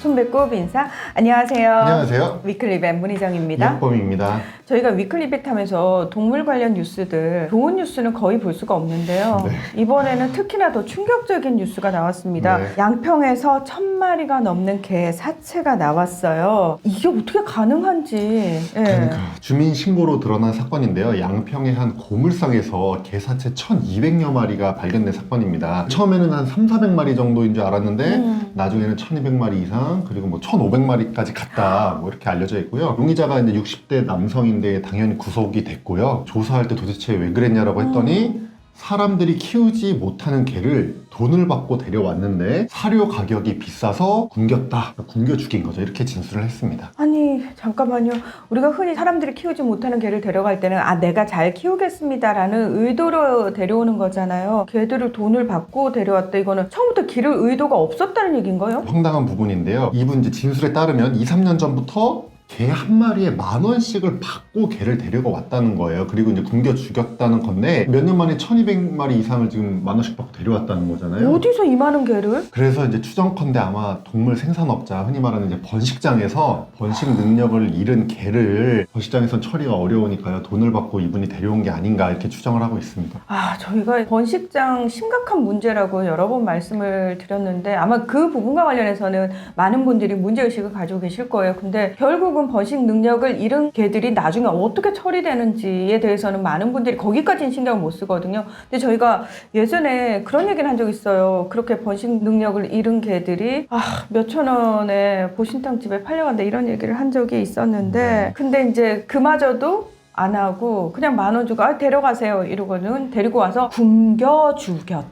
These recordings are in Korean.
손배꼽 인사. 안녕하세요. 안녕하세요. 위클리벳 문희정입니다. 이학범입니다. 저희가 위클리벳 하면서 동물 관련 뉴스들 좋은 뉴스는 거의 볼 수가 없는데요. 네. 이번에는 특히나 더 충격적인 뉴스가 나왔습니다. 네. 양평에서 천 마리가 넘는 개 사체가 나왔어요. 이게 어떻게 가능한지. 예. 그러니까 주민 신고로 드러난 사건인데요. 양평의 한 고물상에서 개 사체 1,200여 마리가 발견된 사건입니다. 처음에는 한 3, 400마리 정도인 줄 알았는데 음. 나중에는 1,200마리 이상 그리고 뭐 1,500마리까지 갔다 뭐 이렇게 알려져 있고요. 용의자가 이제 60대 남성인 데 당연히 구속이 됐고요. 조사할 때 도대체 왜 그랬냐라고 했더니 사람들이 키우지 못하는 개를 돈을 받고 데려왔는데 사료 가격이 비싸서 굶겼다. 굶겨 죽인 거죠. 이렇게 진술을 했습니다. 아니 잠깐만요. 우리가 흔히 사람들이 키우지 못하는 개를 데려갈 때는 아 내가 잘 키우겠습니다라는 의도로 데려오는 거잖아요. 개들을 돈을 받고 데려왔다 이거는 처음부터 기를 의도가 없었다는 얘기인가요? 황당한 부분인데요. 이분 이제 진술에 따르면 2, 3년 전부터 개 한 마리에 만 원씩을 받고 개를 데리고 왔다는 거예요. 그리고 이제 굶겨 죽였다는 건데 몇 년 만에 1200마리 이상을 지금 만 원씩 받고 데려왔다는 거잖아요. 어디서 이 많은 개를? 그래서 이제 추정컨대 아마 동물 생산업자 흔히 말하는 이제 번식장에서 번식 능력을 잃은 개를 번식장에선 처리가 어려우니까요 돈을 받고 이분이 데려온 게 아닌가 이렇게 추정을 하고 있습니다. 아 저희가 번식장 심각한 문제라고 여러 번 말씀을 드렸는데 아마 그 부분과 관련해서는 많은 분들이 문제의식을 가지고 계실 거예요. 근데 결국은 번식 능력을 잃은 개들이 나중에 어떻게 처리되는지에 대해서는 많은 분들이 거기까지는 신경을 못 쓰거든요. 근데 저희가 예전에 그런 얘기를 한 적 있어요. 그렇게 번식 능력을 잃은 개들이 아 몇천 원에 보신탕 집에 팔려간다 이런 얘기를 한 적이 있었는데 네. 근데 이제 그마저도 안 하고 그냥 만 원 주고 아 데려가세요 이러고는 데리고 와서 굶겨 죽였다.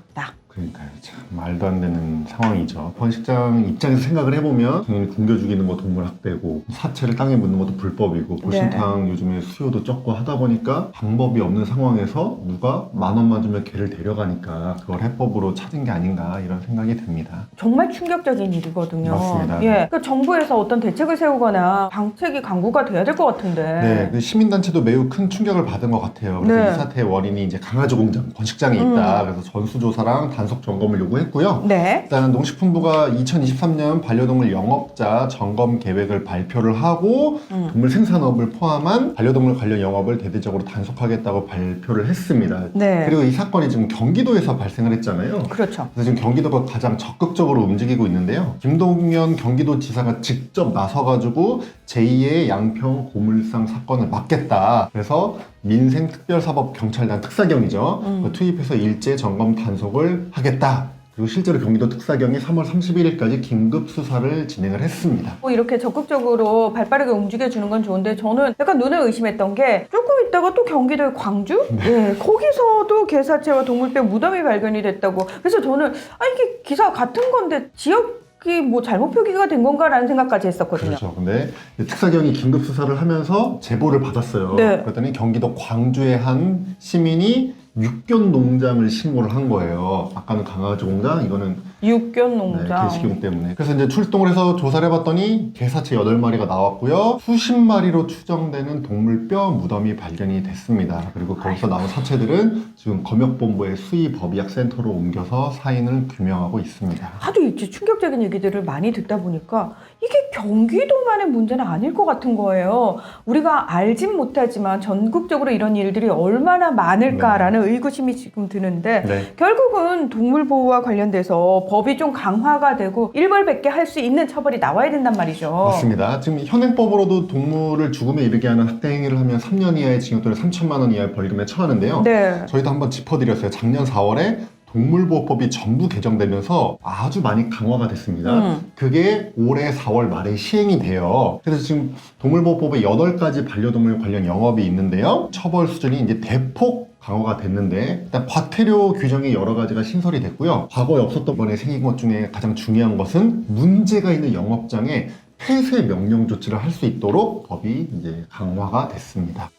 그러니까요. 참 말도 안 되는 상황이죠. 번식장 입장에서 생각을 해보면 당연히 굶겨 죽이는 거 동물 학대고 사체를 땅에 묻는 것도 불법이고 보신탕 요즘에 수요도 적고 하다 보니까 방법이 없는 상황에서 누가 만 원만 주면 개를 데려가니까 그걸 해법으로 찾은 게 아닌가 이런 생각이 듭니다. 정말 충격적인 일이거든요. 맞습니다. 예, 그러니까 정부에서 어떤 대책을 세우거나 방책이 강구가 돼야 될 것 같은데. 네, 그 시민단체도 매우 큰 충격을 받은 것 같아요. 그래서 네. 이 사태의 원인이 이제 강아지 공장, 번식장에 있다. 그래서 전수조사랑 단속 점검을 요구했고요. 네. 일단 농식품부가 2023년 반려동물 영업자 점검 계획을 발표를 하고 음. 동물 생산업을 포함한 반려동물 관련 영업을 대대적으로 단속하겠다고 발표를 했습니다. 네. 그리고 이 사건이 지금 경기도에서 발생을 했잖아요. 그렇죠. 그래서 지금 경기도가 가장 적극적으로 움직이고 있는데요. 김동연 경기도지사가 직접 나서가지고 제2의 양평 고물상 사건을 막겠다. 그래서 민생특별사법경찰단 특사경이죠. 음. 투입해서 일제 점검 단속을 하겠다. 그리고 실제로 경기도 특사경이 3월 31일까지 긴급 수사를 진행을 했습니다. 뭐 이렇게 적극적으로 발빠르게 움직여주는 건 좋은데 저는 약간 눈을 의심했던 게 조금 있다가 또 경기도의 광주? 예, 거기서도 개사체와 동물뼈 무덤이 발견이 됐다고. 그래서 저는 아 이게 기사 같은 건데 지역이 뭐 잘못 표기가 된 건가라는 생각까지 했었거든요. 그렇죠. 근데 특사경이 긴급 수사를 하면서 제보를 받았어요. 네. 그랬더니 경기도 광주의 한 시민이 육견 농장을 신고를 한 거예요. 아까는 강아지 공장, 이거는 육견 네, 농장. 개식용 때문에. 그래서 이제 출동을 해서 조사를 해봤더니 개사체 8마리가 나왔고요. 수십 마리로 추정되는 동물 뼈 무덤이 발견이 됐습니다. 그리고 거기서 나온 사체들은 지금 검역본부의 수의법의학센터로 옮겨서 사인을 규명하고 있습니다. 하도 이제 충격적인 얘기들을 많이 듣다 보니까 이게 경기도만의 문제는 아닐 것 같은 거예요. 우리가 알진 못하지만 전국적으로 이런 일들이 얼마나 많을까라는 의구심이 지금 드는데 네. 결국은 동물 보호와 관련돼서 법이 좀 강화가 되고 일벌백계 할 수 있는 처벌이 나와야 된단 말이죠. 맞습니다. 지금 현행법으로도 동물을 죽음에 이르게 하는 학대 행위를 하면 3년 이하의 징역 또는 3천만 원 이하의 벌금에 처하는데요. 네. 저희도 한번 짚어드렸어요. 작년 4월에 동물보호법이 전부 개정되면서 아주 많이 강화가 됐습니다. 음. 그게 올해 4월 말에 시행이 돼요. 그래서 지금 동물보호법에 8가지 반려동물 관련 영업이 있는데요. 처벌 수준이 이제 대폭 강화가 됐는데 일단 과태료 규정이 여러 가지가 신설이 됐고요. 과거에 없었던 번에 생긴 것 중에 가장 중요한 것은 문제가 있는 영업장에 폐쇄 명령 조치를 할 수 있도록 법이 이제 강화가 됐습니다.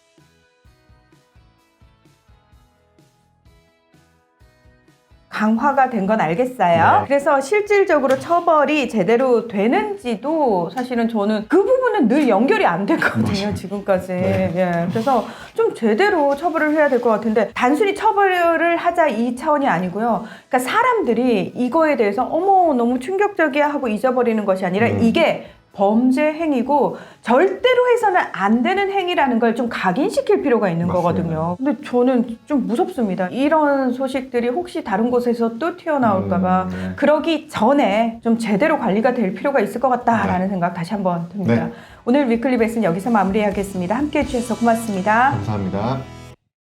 강화가 된 건 알겠어요. 네. 그래서 실질적으로 처벌이 제대로 되는지도 사실은 저는 그 부분은 늘 연결이 안 됐거든요. 지금까지. 네. 예. 그래서 좀 제대로 처벌을 해야 될 것 같은데 단순히 처벌을 하자 이 차원이 아니고요. 그러니까 사람들이 이거에 대해서 어머 너무 충격적이야 하고 잊어버리는 것이 아니라 음. 이게 범죄 행위고 절대로 해서는 안 되는 행위라는 걸 좀 각인시킬 필요가 있는 맞습니다. 거거든요. 근데 저는 좀 무섭습니다. 이런 소식들이 혹시 다른 곳에서 또 튀어나올까봐 음, 네. 그러기 전에 좀 제대로 관리가 될 필요가 있을 것 같다라는 생각 다시 한번 듭니다. 네. 오늘 위클리 베스는 여기서 마무리하겠습니다. 함께 해주셔서 고맙습니다. 감사합니다.